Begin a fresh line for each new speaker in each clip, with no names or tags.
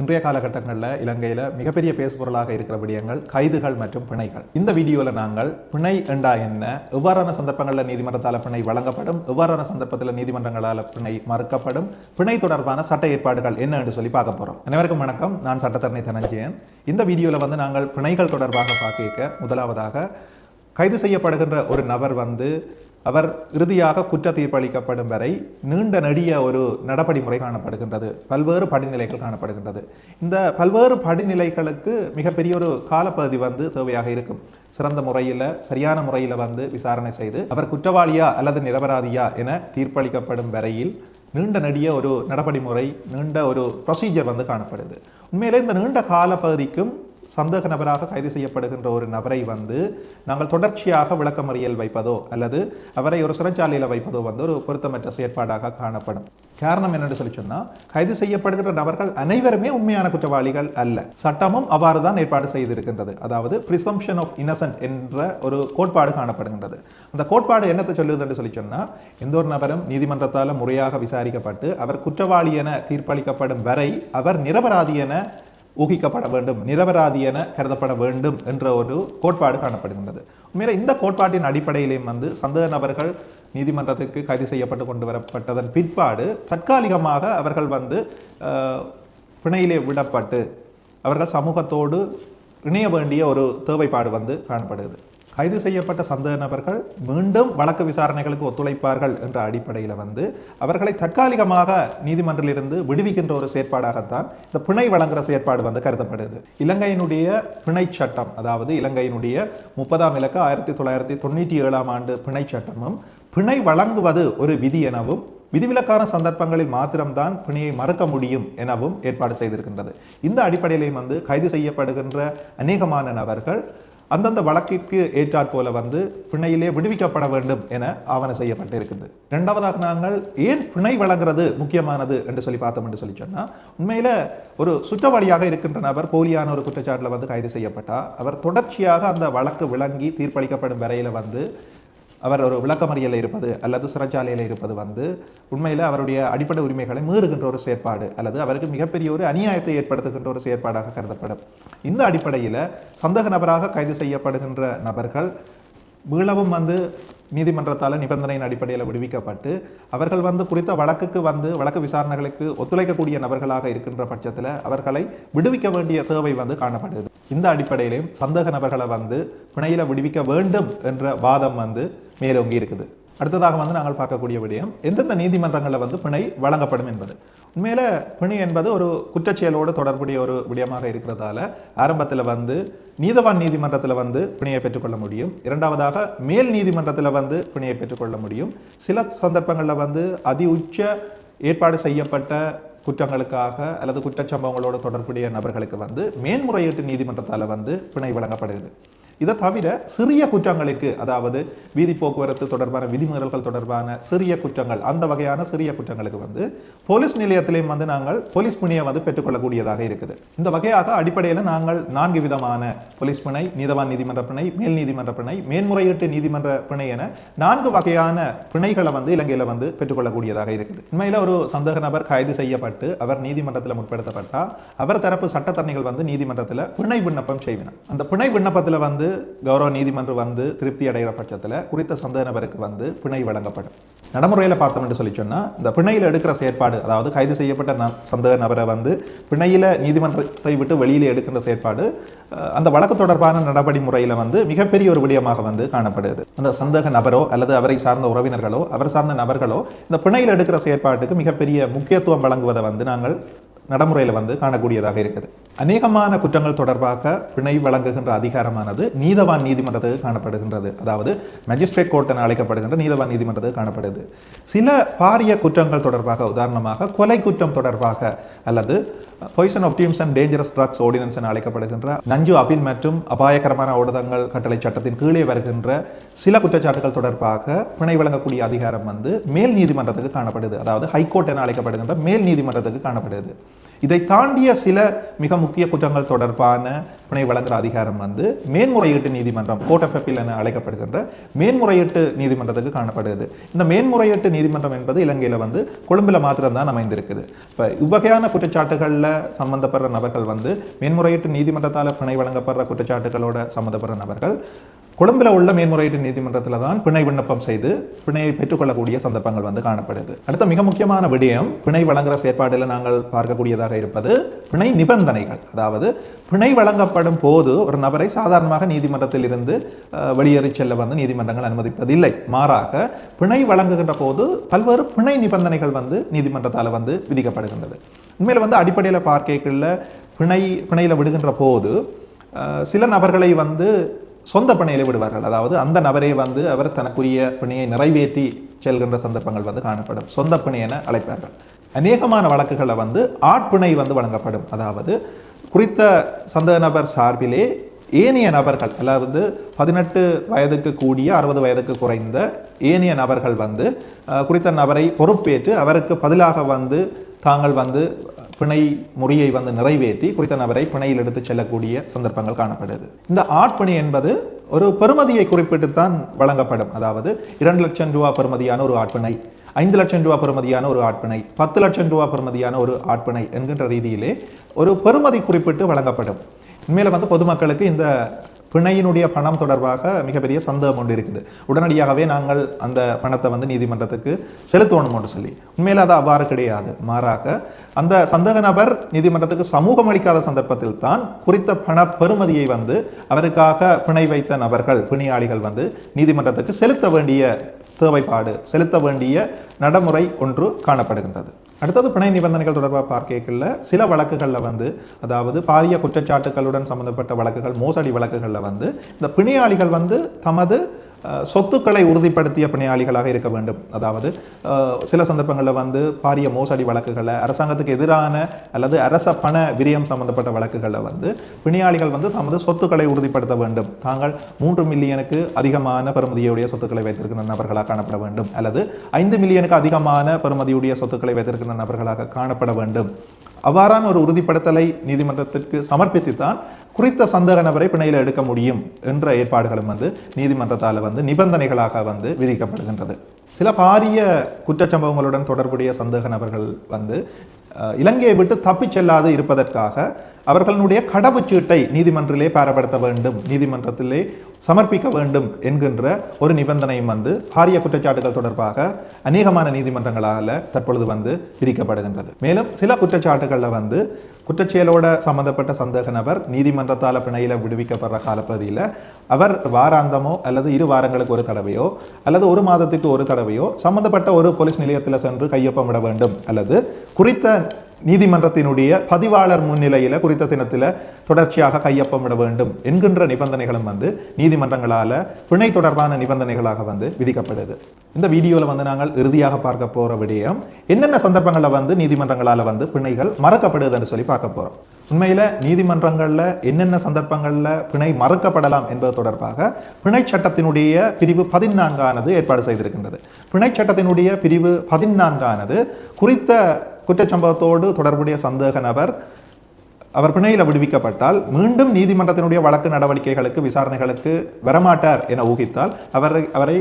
இன்றைய காலகட்டங்களில் இலங்கையில் மிகப்பெரிய பேசுபொருளாக இருக்கிற விடயங்கள் கைதுகள் மற்றும் பிணைகள். இந்த வீடியோவில் நாங்கள் பிணை என்றா என்ன எவ்வாறான சந்தர்ப்பங்களில் நீதிமன்றத்தால் பிணை வழங்கப்படும் எவ்வாறான சந்தர்ப்பத்தில் நீதிமன்றங்களால் பிணை மறுக்கப்படும் பிணை தொடர்பான சட்ட ஏற்பாடுகள் என்ன என்று சொல்லி பார்க்க போகிறோம் அனைவருக்கும் வணக்கம். நான் சட்டத்தரணி தனஞ்சயன். இந்த வீடியோவில் வந்து நாங்கள் பிணைகள் தொடர்பாக பார்க்க முதலாவதாக கைது செய்யப்படுகின்ற ஒரு நபர் வந்து அவர் இறுதியாக குற்ற தீர்ப்பளிக்கப்படும் வரை நீண்ட நெடிய ஒரு நடபடி முறை காணப்படுகின்றது. பல்வேறு படிநிலைகள் காணப்படுகின்றது. இந்த பல்வேறு படிநிலைகளுக்கு மிகப்பெரிய ஒரு காலப்பகுதி வந்து தேவையாக இருக்கும். சிறந்த முறையில் சரியான முறையில் வந்து விசாரணை செய்து அவர் குற்றவாளியா அல்லது நிரபராதியா என தீர்ப்பளிக்கப்படும் வரையில் நீண்ட நெடிய ஒரு நடபடி முறை நீண்ட ஒரு ப்ரொசீஜர் வந்து காணப்படுது. உண்மையிலே இந்த நீண்ட காலப்பகுதிக்கும் சந்தேக நபராக கைது செய்யப்படுகின்ற ஒரு நபரை வந்து நாங்கள் தொடர்ச்சியாக விளக்கமறியல் வைப்பதோ அல்லது அவரை ஒரு சிறைச்சாலையில் வைப்பதோ வந்து ஒரு பொருத்தமற்ற செயற்பாடாக காணப்படும். காரணம் என்னென்னு சொல்லி சொன்னால் கைது செய்யப்படுகின்ற நபர்கள் அனைவருமே உண்மையான குற்றவாளிகள் அல்ல. சட்டமும் அவ்வாறு தான் ஏற்பாடு செய்திருக்கின்றது. அதாவது ப்ரிசம்ஷன் ஆஃப் இன்னசென்ட் என்ற ஒரு கோட்பாடு காணப்படுகின்றது. அந்த கோட்பாடு என்னத்தை சொல்லுது என்று சொல்லி சொன்னால் எந்த ஒரு நபரும் நீதிமன்றத்தால் முறையாக விசாரிக்கப்பட்டு அவர் குற்றவாளி என தீர்ப்பளிக்கப்படும் வரை அவர் நிரபராதி என ஊகிக்கப்பட வேண்டும் நிரபராதி என கருதப்பட வேண்டும் என்ற ஒரு கோட்பாடு காணப்படுகின்றது. உண்மையில இந்த கோட்பாட்டின் அடிப்படையிலேயும் வந்து சந்தேக நபர்கள் நீதிமன்றத்திற்கு கைது செய்யப்பட்டு கொண்டு வரப்பட்டதன் பிற்பாடு தற்காலிகமாக அவர்கள் வந்து பிணையிலே விடப்பட்டு அவர்கள் சமூகத்தோடு இணைய வேண்டிய ஒரு தேவைப்பாடு வந்து காணப்படுகிறது. கைது செய்யப்பட்ட சந்தேக நபர்கள் மீண்டும் வழக்கு விசாரணைகளுக்கு ஒத்துழைப்பார்கள் என்ற அடிப்படையில் வந்து அவர்களை தற்காலிகமாக நீதிமன்றிலிருந்து விடுவிக்கின்ற ஒரு செயற்பாடாகத்தான் இந்த பிணை வழங்குகிற செயற்பாடு வந்து கருதப்படுது. இலங்கையினுடைய பிணை சட்டம் அதாவது இலங்கையினுடைய முப்பதாம் இலக்கு ஆயிரத்தி தொள்ளாயிரத்தி தொண்ணூற்றி ஏழாம் ஆண்டு பிணை சட்டமும் பிணை வழங்குவது ஒரு விதி எனவும் விதிவிலக்கான சந்தர்ப்பங்களில் மாத்திரம்தான் பிணையை மறுக்க முடியும் எனவும் ஏற்பாடு செய்திருக்கின்றது. இந்த அடிப்படையிலையும் வந்து கைது செய்யப்படுகின்ற அநேகமான நபர்கள் அந்தந்த வழக்கிற்கு ஏற்றாற் போல வந்து பிணையிலே விடுவிக்கப்பட வேண்டும் என ஆவண செய்யப்பட்டிருக்கிறது இரண்டாவதாக நாங்கள் ஏன் பிணை வழங்குறது முக்கியமானது என்று சொல்லி பார்த்தோம் என்று சொல்லி சொன்னால் உண்மையில் ஒரு சுற்றவாளியாக இருக்கின்ற நபர் போலியான ஒரு குற்றச்சாட்டில் வந்து கைது செய்யப்பட்டால் அவர் தொடர்ச்சியாக அந்த வழக்கு விளங்கி தீர்ப்பளிக்கப்படும் வரையில் வந்து அவர் ஒரு விளக்கமறியலில் இருப்பது அல்லது சிறைச்சாலையில் இருப்பது வந்து உண்மையில் அவருடைய அடிப்படை உரிமைகளை மீறுகின்ற ஒரு செயற்பாடு அல்லது அவருக்கு மிகப்பெரிய ஒரு அநியாயத்தை ஏற்படுத்துகின்ற ஒரு செயற்பாடாக கருதப்படும். இந்த அடிப்படையில் சந்தக நபராக கைது செய்யப்படுகின்ற நபர்கள் மீளவும் வந்து நீதிமன்றத்தால் நிபந்தனையின் அடிப்படையில் விடுவிக்கப்பட்டு அவர்கள் வந்து குறித்த வழக்குக்கு வந்து வழக்கு விசாரணைகளுக்கு ஒத்துழைக்கக்கூடிய நபர்களாக இருக்கின்ற பட்சத்தில் அவர்களை விடுவிக்க வேண்டிய தேவை வந்து காணப்படுது. இந்த அடிப்படையிலையும் சந்தேக நபர்களை வந்து பிணையில் விடுவிக்க வேண்டும் என்ற வாதம் வந்து மேலோங்கி இருக்குது. அடுத்ததாக வந்து நாங்கள் பார்க்கக்கூடிய விடயம் எந்தெந்த நீதிமன்றங்களில் வந்து பிணை வழங்கப்படும் என்பது. உண்மையில் பிணை என்பது ஒரு குற்றச்செயலோடு தொடர்புடைய ஒரு விடயமாக இருக்கிறதால ஆரம்பத்தில் வந்து நீதவான் நீதிமன்றத்தில் வந்து பிணையை பெற்றுக்கொள்ள முடியும். இரண்டாவதாக மேல் நீதிமன்றத்தில் வந்து பிணையை பெற்றுக்கொள்ள முடியும். சில சந்தர்ப்பங்களில் வந்து அதி உச்ச ஏற்பாடு செய்யப்பட்ட குற்றங்களுக்காக அல்லது குற்றச்சம்பவங்களோடு தொடர்புடைய நபர்களுக்கு வந்து மேன்முறையீட்டு நீதிமன்றத்தால் வந்து பிணை வழங்கப்படுகிறது. இதை தவிர சிறிய குற்றங்களுக்கு அதாவது வீதி போக்குவரத்து தொடர்பான விதிமீறல்கள் தொடர்பான சிறிய குற்றங்கள் அந்த வகையான சிறிய குற்றங்களுக்கு வந்து போலீஸ் நிலையத்திலையும் வந்து நாங்கள் போலீஸ் பிணையை வந்து பெற்றுக்கொள்ளக்கூடியதாக இருக்குது. இந்த வகையாக அடிப்படையில் நாங்கள் நான்கு விதமான போலீஸ் பிணை நீதவான் நீதிமன்ற பிணை மேல் நீதிமன்ற பிணை மேன்முறையீட்டு நீதிமன்ற பிணை என நான்கு வகையான பிணைகளை வந்து இலங்கையில் வந்து பெற்றுக்கொள்ளக்கூடியதாக இருக்குது. உண்மையில் ஒரு சந்தேக நபர் கைது செய்யப்பட்டு அவர் நீதிமன்றத்தில் முற்படுத்தப்பட்டால் அவர் தரப்பு சட்டத்தரணிகள் வந்து நீதிமன்றத்தில் பிணை விண்ணப்பம் செய்வினர். அந்த பிணை விண்ணப்பத்தில் வந்து கௌரவ நீதிமன்றம் வந்து திருப்தி அடைகிற பட்சத்தில் குறித்த சந்தேக நபருக்கு வந்து பிணை வழங்கப்படும். நடைமுறையில் பார்த்தோம் என்று சொல்லி சொன்னால் இந்த பிணையில் எடுக்கிற செயற்பாடு அதாவது கைது செய்யப்பட்ட ந- சந்தேக நபரை வந்து பிணையில் நீதிமன்றத்தை விட்டு வெளியில் எடுக்கின்ற செயற்பாடு அந்த வழக்கு தொடர்பான நடபடி முறையில் வந்து மிகப்பெரிய ஒரு விடயமாக வந்து காணப்படுது அந்த சந்தேக நபரோ அல்லது அவரை சார்ந்த உறவினர்களோ அவர் சார்ந்த நபர்களோ இந்த பிணையில் எடுக்கிற செயற்பாட்டுக்கு மிகப்பெரிய முக்கியத்துவம் வழங்குவதை வந்து நாங்கள் நடைமுறையில் வந்து காணக்கூடியதாக இருக்குது. அநேகமான குற்றங்கள் தொடர்பாக பிணை வழங்குகின்ற அதிகாரமானது நீதவான் நீதிமன்றத்துக்கு காணப்படுகின்றது. அதாவது மஜிஸ்ட்ரேட் கோர்ட் என அழைக்கப்படுகின்ற நீதவான் நீதிமன்றத்துக்கு காணப்படுது. சில பாரிய குற்றங்கள் தொடர்பாக உதாரணமாக கொலை குற்றம் தொடர்பாக அல்லது poison opiums and dangerous drugs ordinance என அழைக்கப்படுகின்ற நஞ்சு அபின் மற்றும் அபாயகரமான ஊடகங்கள் கட்டளை சட்டத்தின் கீழே வருகின்ற சில குற்றச்சாட்டுகள் தொடர்பாக பிணை வழங்கக்கூடிய அதிகாரம் வந்து மேல் நீதிமன்றத்துக்கு காணப்படுது. அதாவது ஹைகோர்ட் என அழைக்கப்படுகின்ற மேல் நீதிமன்றத்துக்கு காணப்படுது. இதை தாண்டிய சில மிக முக்கிய குற்றங்கள் தொடர்பான பிணை வழங்குகிற அதிகாரம் வந்து மேன்முறையீட்டு நீதிமன்றம் கோர்ட் ஆஃப் அப்பீல் என அழைக்கப்படுகின்ற மேன்முறையீட்டு நீதிமன்றத்துக்கு காணப்படுகிறது. இந்த மேன்முறையீட்டு நீதிமன்றம் என்பது இலங்கையில் வந்து கொழும்பில் மாத்திரம்தான் அமைந்திருக்குது. இப்போ இவ்வகையான குற்றச்சாட்டுகளில் சம்பந்தப்படுற நபர்கள் வந்து மேன்முறையீட்டு நீதிமன்றத்தால் பிணை வழங்கப்படுற குற்றச்சாட்டுகளோட சம்பந்தப்படுற நபர்கள் கொழும்பில் உள்ள மேன்முறையீட்டு நீதிமன்றத்தில் தான் பிணை விண்ணப்பம் செய்து பிணையை பெற்றுக்கொள்ளக்கூடிய சந்தர்ப்பங்கள் வந்து காணப்படுது. அடுத்த மிக முக்கியமான விடயம் பிணை வழங்குற செயற்பாடில் நாங்கள் பார்க்கக்கூடியதாக இருப்பது பிணை நிபந்தனைகள். அதாவது பிணை வழங்கப்படும் போது ஒரு நபரை சாதாரணமாக நீதிமன்றத்தில் இருந்து வெளியேறி செல்ல வந்து நீதிமன்றங்கள் அனுமதிப்பதில்லை. மாறாக பிணை வழங்குகின்ற போது பல்வேறு பிணை நிபந்தனைகள் வந்து நீதிமன்றத்தால் வந்து விதிக்கப்படுகின்றது. உண்மையில் வந்து அடிப்படையில் பார்க்கல பிணை பிணையில் விடுகின்ற போது சில நபர்களை வந்து சொந்த பிணையில விடுவார்கள் அதாவது அந்த நபரே வந்து அவர் தனக்குரிய பணியை நிறைவேற்றி செல்கின்ற சந்தர்ப்பங்கள் வந்து காணப்படும். சொந்த பணி என அழைப்பார்கள். அநேகமான வழக்குகளை வந்து ஆட்பிணை வந்து வழங்கப்படும். அதாவது குறித்த சந்தேக நபர் சார்பிலே ஏனைய நபர்கள் அதாவது பதினெட்டு வயதுக்கு கூடிய அறுபது வயதுக்கு குறைந்த ஏனைய நபர்கள் வந்து குறித்த நபரை பொறுப்பேற்று அவருக்கு பதிலாக வந்து தாங்கள் வந்து பிணை முறையை வந்து நிறைவேற்றி குறித்த நபரை பிணையில் எடுத்து செல்லக்கூடிய சந்தர்ப்பங்கள் காணப்படுது. இந்த ஆட்பணி என்பது ஒரு பெறுமதியை குறிப்பிட்டுத்தான் வழங்கப்படும். அதாவது இரண்டு லட்சம் ரூபா பெறுமதியான ஒரு ஆட்பிணை ஐந்து லட்சம் ரூபா பெறுமதியான ஒரு ஆட்பிணை பத்து லட்சம் ரூபா பெறுமதியான ஒரு ஆட்பிணை என்கின்ற ரீதியிலே ஒரு பெறுமதி குறிப்பிட்டு வழங்கப்படும். உண்மையில் வந்து பொதுமக்களுக்கு இந்த பிணையினுடைய பணம் தொடர்பாக மிகப்பெரிய சந்தேகம் ஒன்று இருக்குது. உடனடியாகவே நாங்கள் அந்த பணத்தை வந்து நீதிமன்றத்துக்கு செலுத்தணும் என்று சொல்லி. உண்மையில் அது அவ்வாறு கிடையாது. மாறாக அந்த சந்தேக நபர் நீதிமன்றத்துக்கு சமூகம் அளிக்காத சந்தர்ப்பத்தில் தான் குறித்த பண பெறுமதியை வந்து அவருக்காக பிணை வைத்த நபர்கள் பிணையாளிகள் வந்து நீதிமன்றத்துக்கு செலுத்த வேண்டிய தேவைப்பாடு செலுத்த வேண்டிய நடைமுறை ஒன்று காணப்படுகின்றது. அடுத்தது பிணை நிபந்தனைகள் தொடர்பாக பார்க்கல சில வழக்குகளில் வந்து அதாவது பாரிய குற்றச்சாட்டுகளுடன் சம்பந்தப்பட்ட வழக்குகள் மோசடி வழக்குகளில் வந்து இந்த பிணையாளிகள் வந்து தமது சொத்துக்களை உறுதிப்படுத்திய பிணையாளிகளாக இருக்க வேண்டும். அதாவது சில சந்தர்ப்பங்களில் வந்து பாரிய மோசடி வழக்குகளை அரசாங்கத்துக்கு எதிரான அல்லது அரச பண விரயம் சம்பந்தப்பட்ட வழக்குகளில் வந்து பிணியாளிகள் வந்து தமது சொத்துக்களை உறுதிப்படுத்த வேண்டும். தாங்கள் மூன்று மில்லியனுக்கு அதிகமான பெறுமதியுடைய சொத்துக்களை வைத்திருக்கிற நபர்களாக காணப்பட வேண்டும். அல்லது ஐந்து மில்லியனுக்கு அதிகமான பெறுமதியுடைய சொத்துக்களை வைத்திருக்கிற நபர்களாக காணப்பட வேண்டும். அவ்வாறான ஒரு உறுதிப்படுத்தலை நீதிமன்றத்திற்கு சமர்ப்பித்துத்தான் குறித்த சந்தேக நபரை பிணையில் எடுக்க முடியும் என்ற ஏற்பாடுகளும் வந்து நீதிமன்றத்தால் வந்து நிபந்தனைகளாக வந்து விதிக்கப்படுகின்றது. சில பாரிய குற்றச்சம்பவங்களுடன் தொடர்புடைய சந்தேக நபர்கள் வந்து இலங்கையை விட்டு தப்பிச் செல்லாது இருப்பதற்காக அவர்களுடைய கடவுச்சீட்டை நீதிமன்றிலே பாரப்படுத்த வேண்டும். நீதிமன்றத்திலே சமர்ப்பிக்க வேண்டும் என்கின்ற ஒரு நிபந்தனையும் வந்து பாரிய குற்றச்சாட்டுகள் தொடர்பாக அநேகமான நீதிமன்றங்களால் தற்பொழுது வந்து விதிக்கப்படுகின்றது. மேலும் சில குற்றச்சாட்டுகளில் வந்து குற்றச்செயலோட சம்பந்தப்பட்ட சந்தேக நபர் நீதிமன்றத்தால் பிணையில் விடுவிக்கப்படுற காலப்பகுதியில் அவர் வாராந்தமோ அல்லது இரு வாரங்களுக்கு ஒரு தடவையோ அல்லது ஒரு மாதத்துக்கு ஒரு தடவையோ சம்பந்தப்பட்ட ஒரு போலீஸ் நிலையத்தில் சென்று கையொப்பமிட வேண்டும். அல்லது குறித்த நீதிமன்றத்தினுடைய பதிவாளர் முன்னிலையில் குறித்த தினத்தில் தொடர்ச்சியாக கையொப்பமிட வேண்டும் என்கின்ற நிபந்தனைகளும் வந்து நீதிமன்றங்களால் பிணை தொடர்பான நிபந்தனைகளாக வந்து விதிக்கப்படுது. இந்த வீடியோவில் வந்து நாங்கள் இறுதியாக பார்க்க போகிற விடயம் என்னென்ன சந்தர்ப்பங்களில் வந்து நீதிமன்றங்களால் வந்து பிணைகள் மறக்கப்படுதுன்னு சொல்லி பார்க்க போகிறோம் உண்மையில் நீதிமன்றங்களில் என்னென்ன சந்தர்ப்பங்களில் பிணை மறுக்கப்படலாம் என்பது தொடர்பாக பிணை சட்டத்தினுடைய பிரிவு பதினான்கானது ஏற்பாடு செய்திருக்கின்றது. பிணை சட்டத்தினுடைய பிரிவு பதினான்கானது குறித்த குற்றச்சம்பவத்தோடு தொடர்புடைய சந்தேக நபர் அவர் பிணையில் விடுவிக்கப்பட்டால் மீண்டும் நீதிமன்றத்தினுடைய வழக்கு நடவடிக்கைகளுக்கு விசாரணைகளுக்கு வரமாட்டார் என ஊகித்தால் அவரை அவரை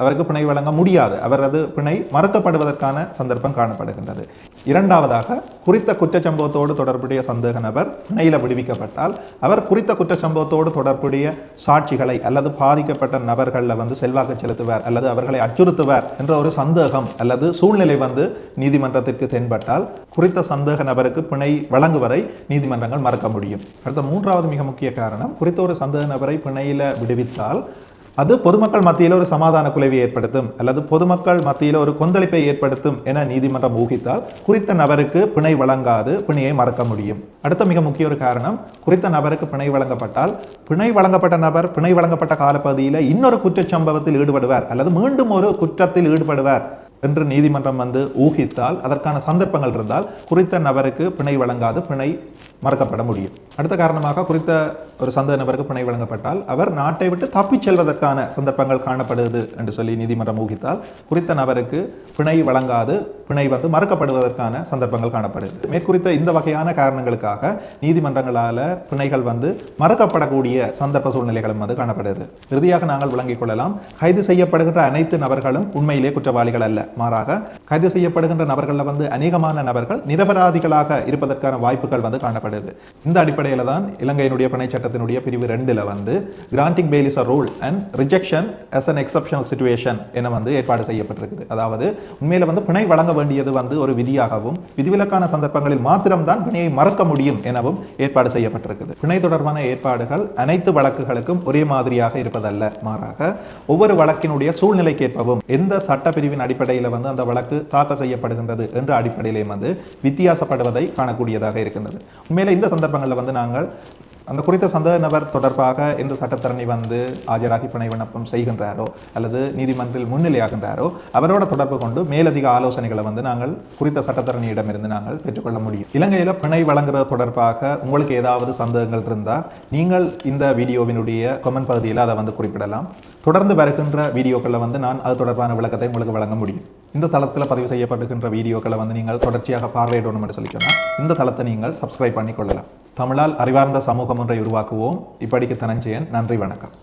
அவருக்கு பிணை வழங்க முடியாது. அவரது பிணை மறுக்கப்படுவதற்கான சந்தர்ப்பம் காணப்படுகின்றது. இரண்டாவதாக குறித்த குற்றச்சம்பவத்தோடு தொடர்புடைய சந்தேக நபர் பிணையில் விடுவிக்கப்பட்டால் அவர் குறித்த குற்றச்சம்பவத்தோடு தொடர்புடைய சாட்சிகளை அல்லது பாதிக்கப்பட்ட நபர்களில் வந்து செல்வாக்கு செலுத்துவார் அல்லது அவர்களை அச்சுறுத்துவார் என்ற ஒரு சந்தேகம் அல்லது சூழ்நிலை வந்து நீதிமன்றத்திற்கு தென்பட்டால் குறித்த சந்தேக நபருக்கு பிணை வழங்குவதை நீதிமன்றங்கள் மறக்க முடியும். அடுத்த மூன்றாவது மிக முக்கிய காரணம் குறித்த ஒரு சந்தேக நபரை பிணையில் விடுவித்தால் அது பொதுமக்கள் மத்தியில் ஒரு சமாதான குலைவை ஏற்படுத்தும் அல்லது பொதுமக்கள் மத்தியில் ஒரு கொந்தளிப்பை ஏற்படுத்தும் என நீதிமன்றம் ஊகித்தால் குறித்த நபருக்கு பிணை வழங்காது பிணையை மறக்க முடியும். அடுத்த மிக முக்கிய ஒரு காரணம் குறித்த நபருக்கு பிணை வழங்கப்பட்டால் பிணை வழங்கப்பட்ட நபர் பிணை வழங்கப்பட்ட காலப்பகுதியில் இன்னொரு குற்றச்சம்பவத்தில் ஈடுபடுவார் அல்லது மீண்டும் ஒரு குற்றத்தில் ஈடுபடுவார் என்று நீதிமன்றம் வந்து ஊகித்தால் அதற்கான சந்தர்ப்பங்கள் இருந்தால் குறித்த நபருக்கு பிணை வழங்காது பிணை மறக்கப்பட முடியும். அடுத்த காரணமாக குறித்த ஒரு சந்தேக நபருக்கு பிணை வழங்கப்பட்டால் அவர் நாட்டை விட்டு தப்பிச் செல்வதற்கான சந்தர்ப்பங்கள் காணப்படுது என்று சொல்லி நீதிமன்றம் ஊகித்தால் குறித்த நபருக்கு பிணை வழங்காது பிணை வந்து மறுக்கப்படுவதற்கான சந்தர்ப்பங்கள் காணப்படுது. மேற்குறித்த இந்த வகையான காரணங்களுக்காக நீதிமன்றங்களால் பிணைகள் வந்து மறுக்கப்படக்கூடிய சந்தர்ப்ப சூழ்நிலைகளும் வந்து காணப்படுது. இறுதியாக நாங்கள் விளங்கிக் கொள்ளலாம். கைது செய்யப்படுகின்ற அனைத்து நபர்களும் உண்மையிலே குற்றவாளிகள் அல்ல. மாறாக கைது செய்யப்படுகின்ற நபர்களில் வந்து அநேகமான நபர்கள் நிரபராதிகளாக இருப்பதற்கான வாய்ப்புகள் வந்து காணப்படுது. இந்த அடிப்படையில் அடிப்படையில் தான் இலங்கையினுடைய பிணை சட்டத்தினுடைய பிரிவு ரெண்டில் வந்து granting bail is a rule and rejection as an exceptional situation என வந்து ஏற்பாடு செய்யப்பட்டிருக்குது. அதாவது உண்மையில் வந்து பிணை வழங்க வேண்டியது வந்து ஒரு விதியாகவும் விதிவிலக்கான சந்தர்ப்பங்களில் மாத்திரம்தான் பிணையை மறக்க முடியும் எனவும் ஏற்பாடு செய்யப்பட்டிருக்குது. பிணை தொடர்பான ஏற்பாடுகள் அனைத்து வழக்குகளுக்கும் ஒரே மாதிரியாக இருப்பதல்ல. மாறாக ஒவ்வொரு வழக்கினுடைய சூழ்நிலைக்கேற்பவும் எந்த சட்டப்பிரிவின் அடிப்படையில் வந்து அந்த வழக்கு தாக்கல் செய்யப்படுகின்றது என்ற அடிப்படையிலே வந்து வித்தியாசப்படுவதை காணக்கூடியதாக இருக்கின்றது. உண்மையில இந்த சந்தர்ப்பங்களில் வந்து நாங்கள் அந்த குறித்த சந்தேக நபர் தொடர்பாக எந்த சட்டத்தரணி வந்து ஆஜராகி பிணை விண்ணப்பம் செய்கின்றாரோ அல்லது நீதிமன்றில் முன்னிலையாகின்றாரோ அவரோட தொடர்பு கொண்டு மேலதிக ஆலோசனைகளை வந்து நாங்கள் குறித்த சட்டத்தரணியிடமிருந்து நாங்கள் பெற்றுக்கொள்ள முடியும். இலங்கையில் பிணை வழங்குறது தொடர்பாக உங்களுக்கு ஏதாவது சந்தேகங்கள் இருந்தால் நீங்கள் இந்த வீடியோவினுடைய கமெண்ட் பகுதியில் அதை வந்து குறிப்பிடலாம். தொடர்ந்து வருகின்ற வீடியோக்களில் வந்து நான் அது தொடர்பான விளக்கத்தை உங்களுக்கு வழங்க முடியும். இந்த தளத்தில் பதிவு செய்யப்படுகின்ற வீடியோக்களை வந்து நீங்கள் தொடர்ச்சியாக பார்வையிடணும் என்று சொல்லி சொன்னால் இந்த தளத்தை நீங்கள் சப்ஸ்கிரைப் பண்ணி கொள்ளலாம் தமிழால் அறிவார்ந்த சமூகம் ஒன்றை உருவாக்குவோம். இப்படிக்கு தனஞ்சயன் நன்றி வணக்கம்.